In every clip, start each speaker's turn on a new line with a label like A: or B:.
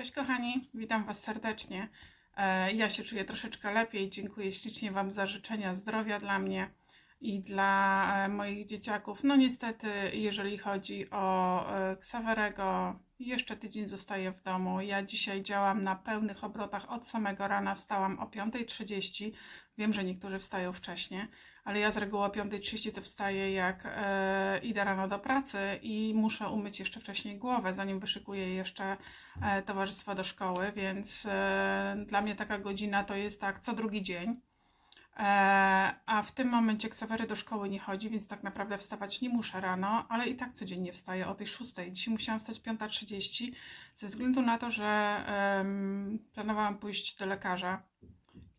A: Cześć kochani, witam Was serdecznie. E, Ja się czuję troszeczkę lepiej. Dziękuję ślicznie Wam za życzenia zdrowia dla mnie i dla e, moich dzieciaków. No niestety, jeżeli chodzi o e, Ksawerego, jeszcze tydzień zostaję w domu. Ja dzisiaj działam na pełnych obrotach od samego rana. Wstałam o 5.30. Wiem, że niektórzy wstają wcześniej, ale ja z reguły o 5.30 to wstaję jak e, idę rano do pracy i muszę umyć jeszcze wcześniej głowę, zanim wyszykuję jeszcze e, towarzystwo do szkoły, więc e, dla mnie taka godzina to jest tak co drugi dzień. E, a w tym momencie Ksawery do szkoły nie chodzi, więc tak naprawdę wstawać nie muszę rano, ale i tak codziennie wstaję o tej 6. Dzisiaj musiałam wstać 5.30 ze względu na to, że em, planowałam pójść do lekarza.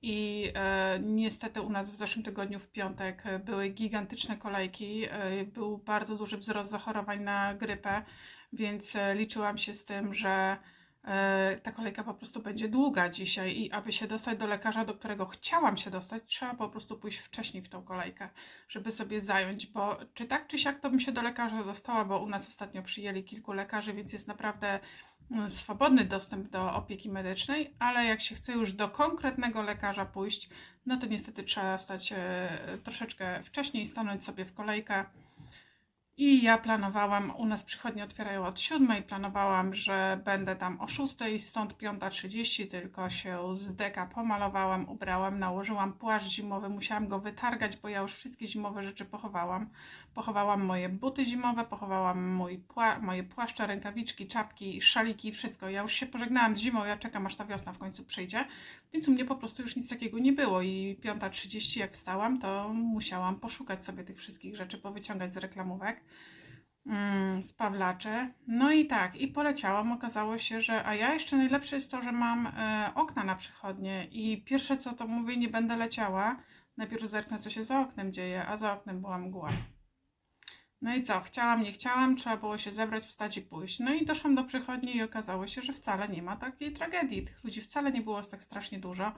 A: I e, niestety u nas w zeszłym tygodniu w piątek były gigantyczne kolejki, e, był bardzo duży wzrost zachorowań na grypę, więc e, liczyłam się z tym, że e, ta kolejka po prostu będzie długa dzisiaj i aby się dostać do lekarza, do którego chciałam się dostać, trzeba po prostu pójść wcześniej w tą kolejkę, żeby sobie zająć, bo czy tak czy siak to bym się do lekarza dostała, bo u nas ostatnio przyjęli kilku lekarzy, więc jest naprawdę swobodny dostęp do opieki medycznej, ale jak się chce już do konkretnego lekarza pójść, no to niestety trzeba stać e, troszeczkę wcześniej, stanąć sobie w kolejkę. I ja planowałam, u nas przychodnie otwierają od 7, planowałam, że będę tam o 6, stąd 5.30, tylko się z deka pomalowałam, ubrałam, nałożyłam płaszcz zimowy, musiałam go wytargać, bo ja już wszystkie zimowe rzeczy pochowałam. Pochowałam moje buty zimowe, pochowałam mój pła moje płaszcze, rękawiczki, czapki, szaliki, wszystko. Ja już się pożegnałam z zimą, ja czekam aż ta wiosna w końcu przyjdzie, więc u mnie po prostu już nic takiego nie było i 5.30 jak wstałam, to musiałam poszukać sobie tych wszystkich rzeczy, powyciągać z reklamówek mm, z Pawlaczy. No i tak, i poleciałam. Okazało się, że. A ja jeszcze najlepsze jest to, że mam e, okna na przychodnie i pierwsze co to mówię, nie będę leciała. Najpierw zerknę, co się za oknem dzieje, a za oknem była mgła. No i co? Chciałam, nie chciałam, trzeba było się zebrać, wstać i pójść. No i doszłam do przychodni i okazało się, że wcale nie ma takiej tragedii. Tych ludzi wcale nie było tak strasznie dużo.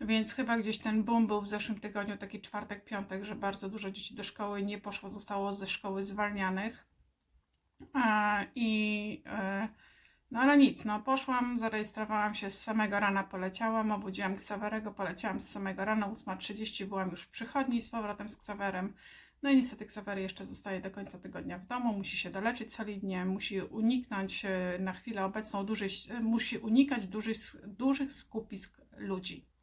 A: Więc chyba gdzieś ten boom był w zeszłym tygodniu, taki czwartek, piątek, że bardzo dużo dzieci do szkoły nie poszło, zostało ze szkoły zwalnianych. I e, no ale nic, no poszłam, zarejestrowałam się z samego rana, poleciałam, obudziłam Ksawerego, poleciałam z samego rana, 8.30 byłam już w przychodni z powrotem z Ksawerem. No i niestety Ksawery jeszcze zostaje do końca tygodnia w domu, musi się doleczyć solidnie, musi uniknąć e, na chwilę obecną dużej, e, musi unikać dużych, dużych skupisk ludzi.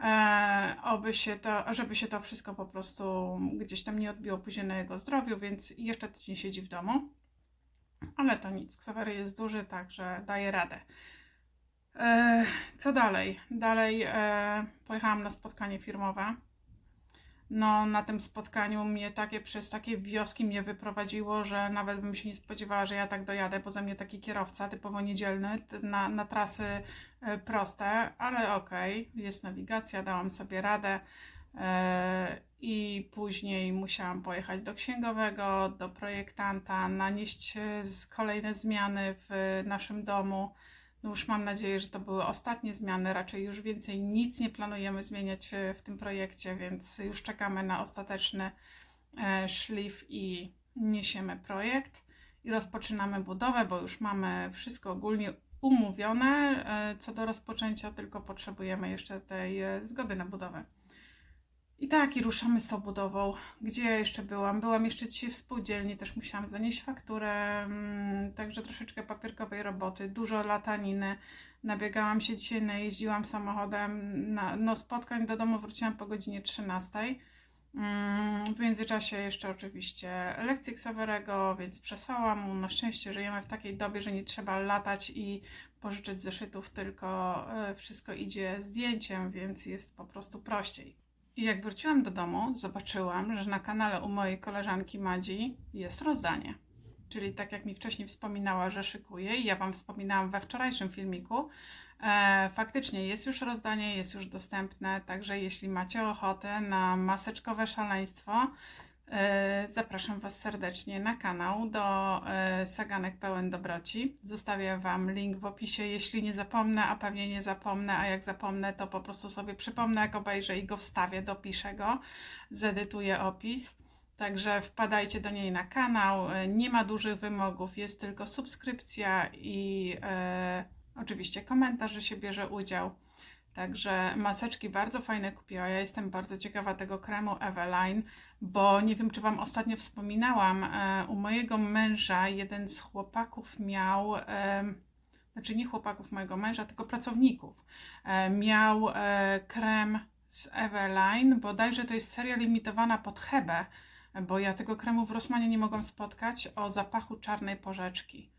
A: E, oby się to, żeby się to wszystko po prostu gdzieś tam nie odbiło później na jego zdrowiu, więc jeszcze tydzień siedzi w domu. Ale to nic, Ksawery jest duży, także daje radę. E, co dalej? Dalej e, pojechałam na spotkanie firmowe. No, na tym spotkaniu mnie takie przez takie wioski mnie wyprowadziło, że nawet bym się nie spodziewała, że ja tak dojadę, bo ze mnie taki kierowca typowo niedzielny na, na trasy e, proste, ale okej, jest nawigacja, dałam sobie radę. E, I później musiałam pojechać do księgowego, do projektanta, nanieść e, kolejne zmiany w naszym domu. No już mam nadzieję, że to były ostatnie zmiany, raczej już więcej nic nie planujemy zmieniać w, tym projekcie, więc już czekamy na ostateczny e, szlif i niesiemy projekt i rozpoczynamy budowę, bo już mamy wszystko ogólnie umówione e, co do rozpoczęcia, tylko potrzebujemy jeszcze tej e, zgody na budowę. I tak, i ruszamy z tą budową. Gdzie ja jeszcze byłam? Byłam jeszcze dzisiaj w spółdzielni, też musiałam zanieść fakturę, mm, także troszeczkę papierkowej roboty, dużo lataniny. Nabiegałam się dzisiaj, najeździłam samochodem. Na, no, spotkań do domu wróciłam po godzinie 13. Mm, W międzyczasie jeszcze oczywiście lekcje Ksawerego, więc przesłałam mu. Na szczęście żyjemy w takiej dobie, że nie trzeba latać i pożyczyć zeszytów, tylko e, wszystko idzie zdjęciem, więc jest po prostu prościej. I jak wróciłam do domu, zobaczyłam, że na kanale u mojej koleżanki Madzi jest rozdanie. Czyli tak jak mi wcześniej wspominała, że szykuje, i ja Wam wspominałam we wczorajszym filmiku, e, faktycznie jest już rozdanie, jest już dostępne, także jeśli macie ochotę na maseczkowe szaleństwo, zapraszam Was serdecznie na kanał do e, Saganek Pełen Dobroci. Zostawię Wam link w opisie, jeśli nie zapomnę, a pewnie nie zapomnę, a jak zapomnę, to po prostu sobie przypomnę, jak obejrzę i go wstawię, dopiszę go, zedytuję opis. Także wpadajcie do niej na kanał. E, Nie ma dużych wymogów, jest tylko subskrypcja i, e, oczywiście komentarz, że się bierze udział. Także maseczki bardzo fajne kupiła. Ja jestem bardzo ciekawa tego kremu Eveline, bo nie wiem, czy Wam ostatnio wspominałam, e, u mojego męża jeden z chłopaków miał, e, znaczy nie chłopaków mojego męża, tylko pracowników, e, miał krem z Eveline, bodajże to jest seria limitowana pod Hebę, bo ja tego kremu w Rossmanie nie mogłam spotkać, o zapachu czarnej porzeczki.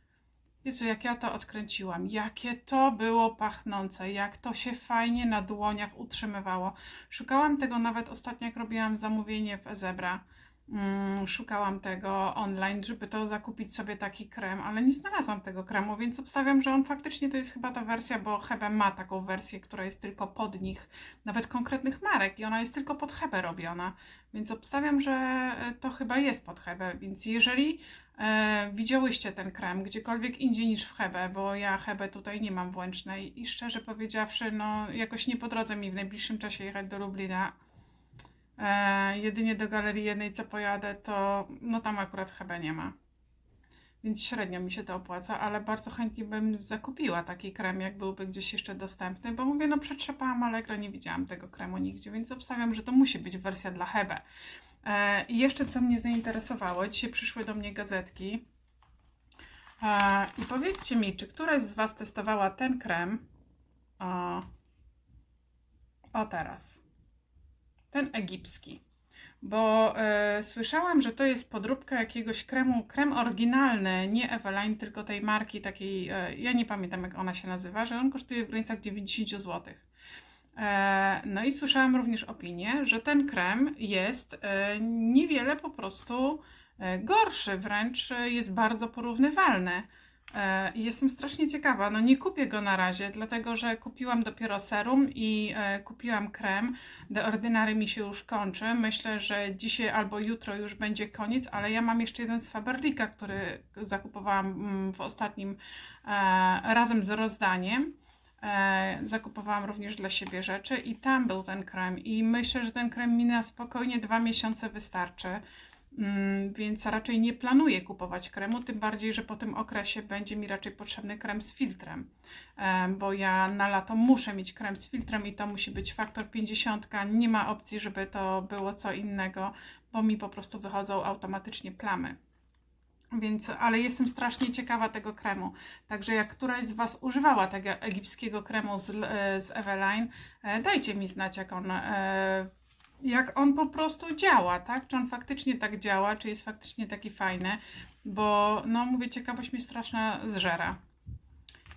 A: Jezu, jak ja to odkręciłam, jakie to było pachnące, jak to się fajnie na dłoniach utrzymywało. Szukałam tego nawet ostatnio, jak robiłam zamówienie w Ezebra. Mm, szukałam tego online, żeby to zakupić sobie taki krem, ale nie znalazłam tego kremu, więc obstawiam, że on faktycznie to jest chyba ta wersja, bo Hebe ma taką wersję, która jest tylko pod nich, nawet konkretnych marek i ona jest tylko pod Hebe robiona, więc obstawiam, że e, to chyba jest pod Hebe, więc jeżeli e, widziałyście ten krem gdziekolwiek indziej niż w Hebe, bo ja Hebe tutaj nie mam w Łęcznej i szczerze powiedziawszy, no jakoś nie po drodze mi w najbliższym czasie jechać do Lublina, E, jedynie do galerii jednej, co pojadę, to no tam akurat chyba nie ma. Więc średnio mi się to opłaca, ale bardzo chętnie bym zakupiła taki krem, jak byłby gdzieś jeszcze dostępny, bo mówię, no przetrzepałam Allegro, nie widziałam tego kremu nigdzie, więc obstawiam, że to musi być wersja dla Hebe. E, I jeszcze co mnie zainteresowało, dzisiaj przyszły do mnie gazetki e, i powiedzcie mi, czy któraś z Was testowała ten krem o, o teraz ten egipski. Bo e, słyszałam, że to jest podróbka jakiegoś kremu, krem oryginalny, nie Eveline, tylko tej marki takiej, e, ja nie pamiętam jak ona się nazywa, że on kosztuje w granicach 90 zł. E, no i słyszałam również opinię, że ten krem jest e, niewiele po prostu e, gorszy, wręcz jest bardzo porównywalny. Jestem strasznie ciekawa. No nie kupię go na razie, dlatego że kupiłam dopiero serum i kupiłam krem. The Ordinary mi się już kończy. Myślę, że dzisiaj albo jutro już będzie koniec, ale ja mam jeszcze jeden z Faberlika, który zakupowałam mm, w ostatnim razem z rozdaniem. E, zakupowałam również dla siebie rzeczy i tam był ten krem. I myślę, że ten krem mi na spokojnie dwa miesiące wystarczy. Mm, więc raczej nie planuję kupować kremu, tym bardziej, że po tym okresie będzie mi raczej potrzebny krem z filtrem, e, bo ja na lato muszę mieć krem z filtrem i to musi być faktor 50. Nie ma opcji, żeby to było co innego, bo mi po prostu wychodzą automatycznie plamy. Więc, ale jestem strasznie ciekawa tego kremu. Także jak któraś z Was używała tego egipskiego kremu z, e, z Eveline, e, dajcie mi znać, jak on jak on po prostu działa, tak? Czy on faktycznie tak działa, czy jest faktycznie taki fajny, bo no mówię, ciekawość mnie straszna zżera.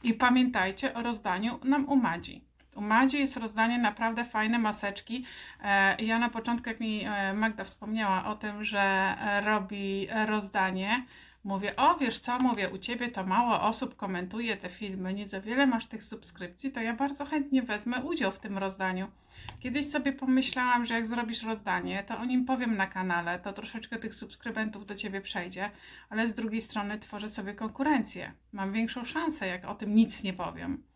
A: I pamiętajcie o rozdaniu nam u Madzi. U Madzi jest rozdanie naprawdę fajne maseczki. E, ja na początku, jak mi e, Magda wspomniała o tym, że e, robi rozdanie, Mówię, o wiesz co, mówię, u ciebie to mało osób komentuje te filmy, nie za wiele masz tych subskrypcji, to ja bardzo chętnie wezmę udział w tym rozdaniu. Kiedyś sobie pomyślałam, że jak zrobisz rozdanie, to o nim powiem na kanale, to troszeczkę tych subskrybentów do ciebie przejdzie, ale z drugiej strony tworzę sobie konkurencję. Mam większą szansę, jak o tym nic nie powiem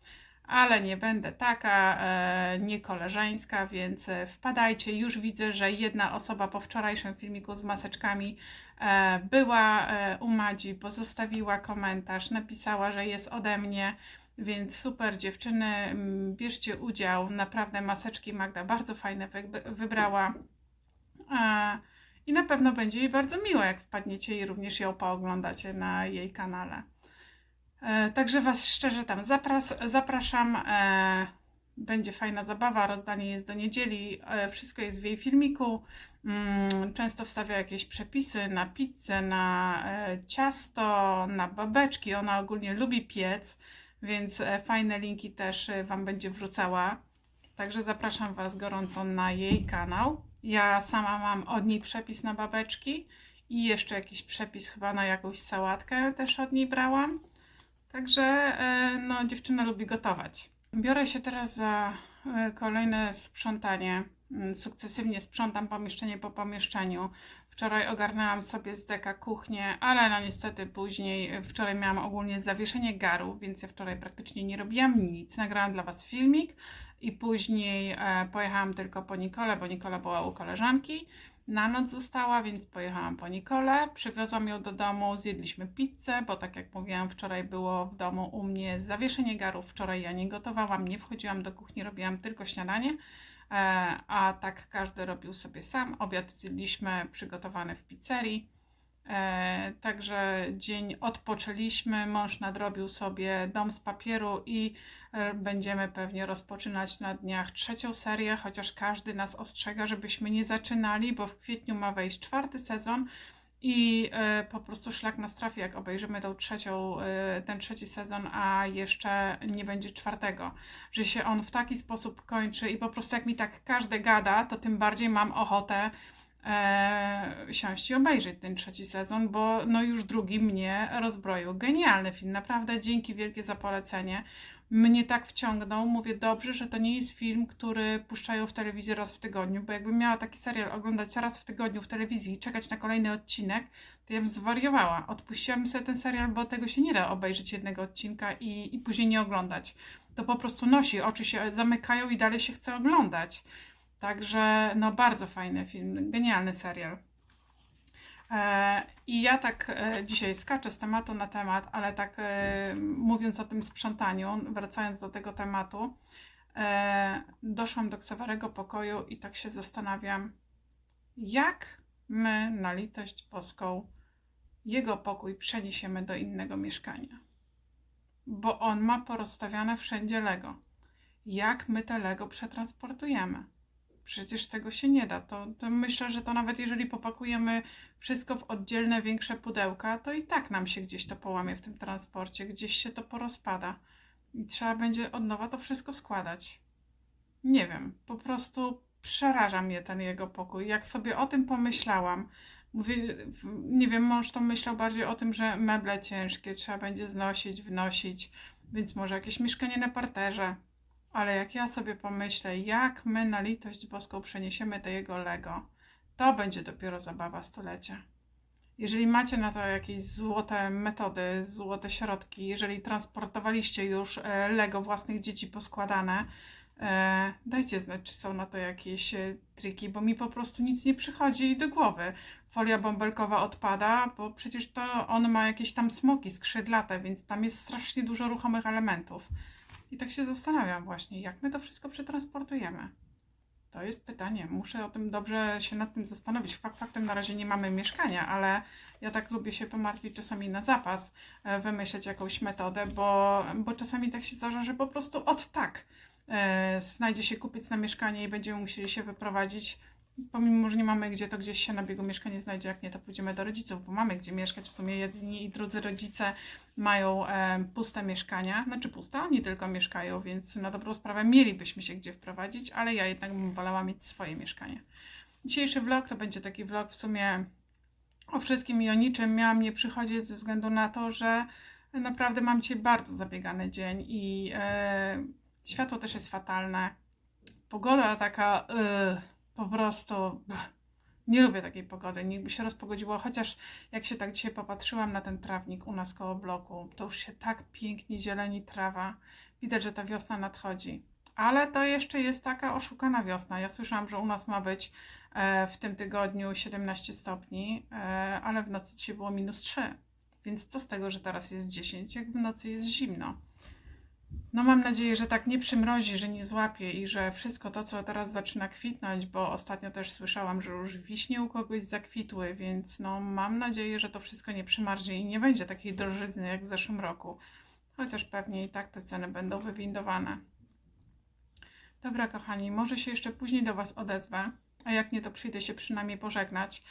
A: ale nie będę taka e, niekoleżeńska, więc e, wpadajcie. Już widzę, że jedna osoba po wczorajszym filmiku z maseczkami e, była u Madzi, pozostawiła komentarz, napisała, że jest ode mnie. Więc super dziewczyny, bierzcie udział. Naprawdę maseczki Magda bardzo fajne wy, wybrała. I na pewno będzie jej bardzo miło, jak wpadniecie i również ją pooglądacie na jej kanale. E, Także Was szczerze tam zapras zapraszam. E, Będzie fajna zabawa, rozdanie jest do niedzieli, e, wszystko jest w jej filmiku. Mm, Często wstawia jakieś przepisy na pizzę, na ciasto, na babeczki. Ona ogólnie lubi piec, więc fajne linki też Wam będzie wrzucała. Także zapraszam Was gorąco na jej kanał. Ja sama mam od niej przepis na babeczki i jeszcze jakiś przepis chyba na jakąś sałatkę też od niej brałam. Także e, no, dziewczyna lubi gotować. Biorę się teraz za e, kolejne sprzątanie. Mm, Sukcesywnie sprzątam pomieszczenie po pomieszczeniu. Wczoraj ogarnęłam sobie z deka kuchnię, ale no niestety później, e, wczoraj miałam ogólnie zawieszenie garu, więc ja wczoraj praktycznie nie robiłam nic. Nagrałam dla Was filmik i później pojechałam tylko po Nikolę, bo Nikola była u koleżanki. Na noc została, więc pojechałam po Nikolę, przywiozłam ją do domu, zjedliśmy pizzę, bo tak jak mówiłam, wczoraj było w domu u mnie zawieszenie garów, wczoraj ja nie gotowałam, nie wchodziłam do kuchni, robiłam tylko śniadanie, e, a tak każdy robił sobie sam. Obiad zjedliśmy przygotowany w pizzerii. E, także dzień odpoczęliśmy, mąż nadrobił sobie dom z papieru i e, będziemy pewnie rozpoczynać na dniach trzecią serię, chociaż każdy nas ostrzega, żebyśmy nie zaczynali, bo w kwietniu ma wejść czwarty sezon i e, po prostu szlak nas trafi, jak obejrzymy tą trzecią, ten trzeci sezon, a jeszcze nie będzie czwartego. Że się on w taki sposób kończy i po prostu jak mi tak każdy gada, to tym bardziej mam ochotę e, siąść i obejrzeć ten trzeci sezon, bo no już drugi mnie rozbroił. Genialny film, naprawdę dzięki wielkie za polecenie. Mnie tak wciągnął, mówię dobrze, że to nie jest film, który puszczają w telewizji raz w tygodniu, bo jakbym miała taki serial oglądać raz w tygodniu w telewizji i czekać na kolejny odcinek, to ja bym zwariowała. Odpuściłabym sobie ten serial, bo tego się nie da obejrzeć jednego odcinka i, i później nie oglądać. To po prostu nosi, oczy się zamykają i dalej się chce oglądać. Także no bardzo fajny film, genialny serial. E, I ja tak e, dzisiaj skaczę z tematu na temat, ale tak e, mówiąc o tym sprzątaniu, wracając do tego tematu, doszłam do Ksawerego pokoju i tak się zastanawiam, jak my na litość boską jego pokój przeniesiemy do innego mieszkania. Bo on ma porozstawiane wszędzie Lego. Jak my te Lego przetransportujemy? Przecież tego się nie da. To, to myślę, że to nawet jeżeli popakujemy wszystko w oddzielne, większe pudełka, to i tak nam się gdzieś to połamie w tym transporcie, gdzieś się to porozpada i trzeba będzie od nowa to wszystko składać. Nie wiem, po prostu przeraża mnie ten jego pokój. Jak sobie o tym pomyślałam, mówię, nie wiem, mąż to myślał bardziej o tym, że meble ciężkie trzeba będzie znosić, wnosić, więc może jakieś mieszkanie na parterze. Ale jak ja sobie pomyślę, jak my na litość boską przeniesiemy do jego Lego, to będzie dopiero zabawa stulecia. Jeżeli macie na to jakieś złote metody, złote środki, jeżeli transportowaliście już e, Lego własnych dzieci poskładane, e, dajcie znać, czy są na to jakieś e, triki, bo mi po prostu nic nie przychodzi do głowy. Folia bąbelkowa odpada, bo przecież to on ma jakieś tam smoki skrzydlate, więc tam jest strasznie dużo ruchomych elementów. I tak się zastanawiam właśnie, jak my to wszystko przetransportujemy. To jest pytanie. Muszę o tym dobrze się nad tym zastanowić. Fakt faktem na razie nie mamy mieszkania, ale ja tak lubię się pomartwić czasami na zapas, e, wymyśleć jakąś metodę, bo, bo czasami tak się zdarza, że po prostu od tak e, znajdzie się kupiec na mieszkanie i będziemy musieli się wyprowadzić. Pomimo, że nie mamy gdzie, to gdzieś się na biegu mieszkanie znajdzie, jak nie, to pójdziemy do rodziców, bo mamy gdzie mieszkać. W sumie jedni i drudzy rodzice mają e, puste mieszkania, znaczy puste, oni tylko mieszkają, więc na dobrą sprawę mielibyśmy się gdzie wprowadzić, ale ja jednak bym wolała mieć swoje mieszkanie. Dzisiejszy vlog to będzie taki vlog w sumie o wszystkim i o niczym. Miałam nie przychodzić ze względu na to, że naprawdę mam dzisiaj bardzo zabiegany dzień i e, światło też jest fatalne. Pogoda taka e, po prostu... Nie lubię takiej pogody, niby się rozpogodziło, chociaż jak się tak dzisiaj popatrzyłam na ten trawnik u nas koło bloku, to już się tak pięknie zieleni trawa. Widać, że ta wiosna nadchodzi. Ale to jeszcze jest taka oszukana wiosna. Ja słyszałam, że u nas ma być e, w tym tygodniu 17 stopni, e, ale w nocy dzisiaj było minus 3. Więc co z tego, że teraz jest 10, jak w nocy jest zimno? No mam nadzieję, że tak nie przymrozi, że nie złapie i że wszystko to, co teraz zaczyna kwitnąć, bo ostatnio też słyszałam, że już wiśnie u kogoś zakwitły, więc no mam nadzieję, że to wszystko nie przymarznie i nie będzie takiej drożyzny jak w zeszłym roku. Chociaż pewnie i tak te ceny będą wywindowane. Dobra, kochani, może się jeszcze później do Was odezwę, a jak nie, to przyjdę się przynajmniej pożegnać.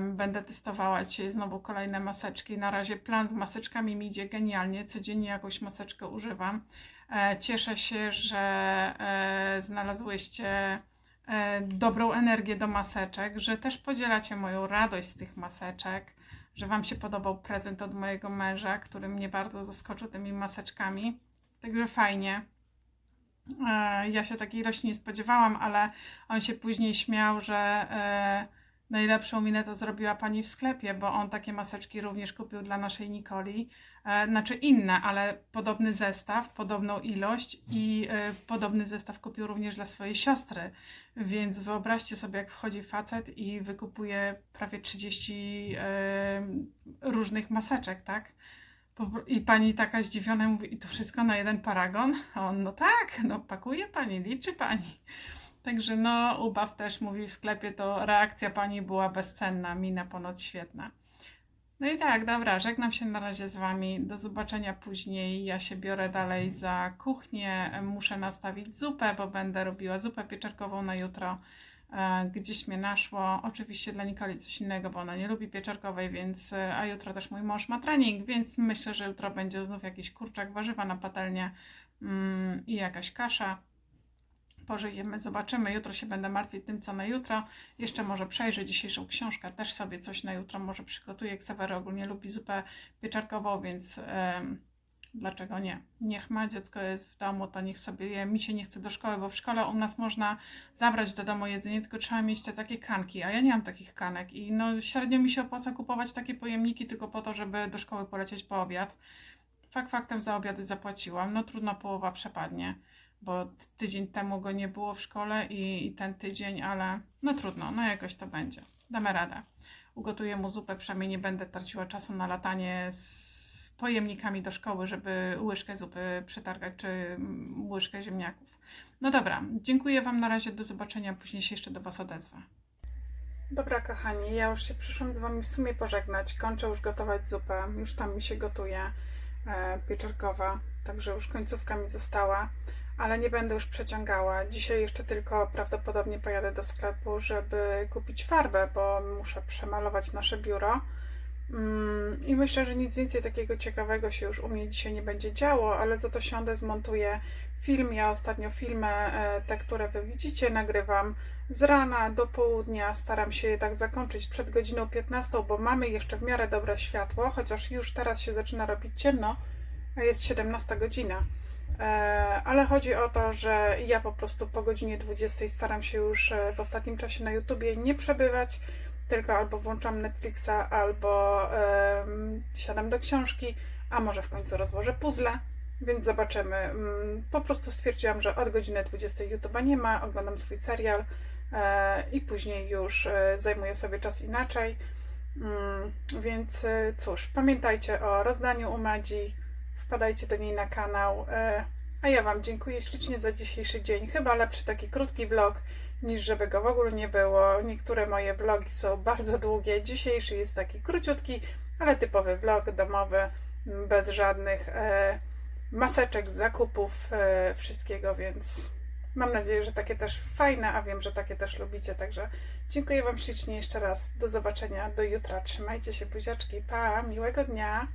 A: Będę testowała dzisiaj znowu kolejne maseczki. Na razie plan z maseczkami mi idzie genialnie. Codziennie jakąś maseczkę używam. E, cieszę się, że e, znalazłyście e, dobrą energię do maseczek, że też podzielacie moją radość z tych maseczek, że Wam się podobał prezent od mojego męża, który mnie bardzo zaskoczył tymi maseczkami. Także fajnie. E, Ja się takiej ilości nie spodziewałam, ale on się później śmiał, że e, Najlepszą minę to zrobiła pani w sklepie, bo on takie maseczki również kupił dla naszej Nikoli. E, znaczy inne, ale podobny zestaw, podobną ilość i podobny zestaw kupił również dla swojej siostry. Więc wyobraźcie sobie, jak wchodzi facet i wykupuje prawie 30 e, różnych maseczek, tak? I pani taka zdziwiona mówi, i to wszystko na jeden paragon? A on, no tak, no pakuje pani, liczy pani. Także no, ubaw też mówi w sklepie, to reakcja pani była bezcenna, mina ponoć świetna. No i tak, dobra, żegnam się na razie z wami. Do zobaczenia później. Ja się biorę dalej za kuchnię. Muszę nastawić zupę, bo będę robiła zupę pieczarkową na jutro. E, Gdzieś mnie naszło. Oczywiście dla Nikoli coś innego, bo ona nie lubi pieczarkowej, więc e, a jutro też mój mąż ma trening, więc myślę, że jutro będzie znów jakiś kurczak, warzywa na patelnię mm, i jakaś kasza pożyjemy, zobaczymy. Jutro się będę martwić tym, co na jutro. Jeszcze może przejrzę dzisiejszą książkę, też sobie coś na jutro może przygotuję. Ksawery ogólnie lubi zupę pieczarkową, więc em, dlaczego nie? Niech ma, dziecko jest w domu, to niech sobie je. Mi się nie chce do szkoły, bo w szkole u nas można zabrać do domu jedzenie, tylko trzeba mieć te takie kanki, a ja nie mam takich kanek i no średnio mi się opłaca kupować takie pojemniki tylko po to, żeby do szkoły polecieć po obiad. Fakt faktem za obiady zapłaciłam, no trudno połowa przepadnie bo tydzień temu go nie było w szkole i, i ten tydzień, ale no trudno, no jakoś to będzie. Damy radę. Ugotuję mu zupę, przynajmniej nie będę traciła czasu na latanie z pojemnikami do szkoły, żeby łyżkę zupy przetargać, czy łyżkę ziemniaków. No dobra, dziękuję Wam na razie, do zobaczenia, później się jeszcze do Was odezwę. Dobra, kochani, ja już się przyszłam z Wami w sumie pożegnać. Kończę już gotować zupę, już tam mi się gotuje e, pieczarkowa, także już końcówka mi została ale nie będę już przeciągała. Dzisiaj jeszcze tylko prawdopodobnie pojadę do sklepu, żeby kupić farbę, bo muszę przemalować nasze biuro. Mm, I myślę, że nic więcej takiego ciekawego się już u mnie dzisiaj nie będzie działo, ale za to siądę, zmontuję film. Ja ostatnio filmy, e, te, które Wy widzicie, nagrywam z rana do południa. Staram się je tak zakończyć przed godziną 15, bo mamy jeszcze w miarę dobre światło, chociaż już teraz się zaczyna robić ciemno, a jest 17 godzina. E, ale chodzi o to, że ja po prostu po godzinie 20 staram się już e, w ostatnim czasie na YouTubie nie przebywać, tylko albo włączam Netflixa, albo siadam do książki, a może w końcu rozłożę puzzle, więc zobaczymy. Mm, Po prostu stwierdziłam, że od godziny 20 YouTube'a nie ma, oglądam swój serial e, i później już e, zajmuję sobie czas inaczej. Mm, Więc e, cóż, pamiętajcie o rozdaniu u Madzi, wpadajcie do niej na kanał. A ja Wam dziękuję ślicznie za dzisiejszy dzień. Chyba lepszy taki krótki vlog, niż żeby go w ogóle nie było. Niektóre moje vlogi są bardzo długie. Dzisiejszy jest taki króciutki, ale typowy vlog domowy, m, bez żadnych e, maseczek, zakupów, e, wszystkiego, więc mam nadzieję, że takie też fajne, a wiem, że takie też lubicie. Także dziękuję Wam ślicznie jeszcze raz. Do zobaczenia do jutra. Trzymajcie się, buziaczki. Pa, miłego dnia.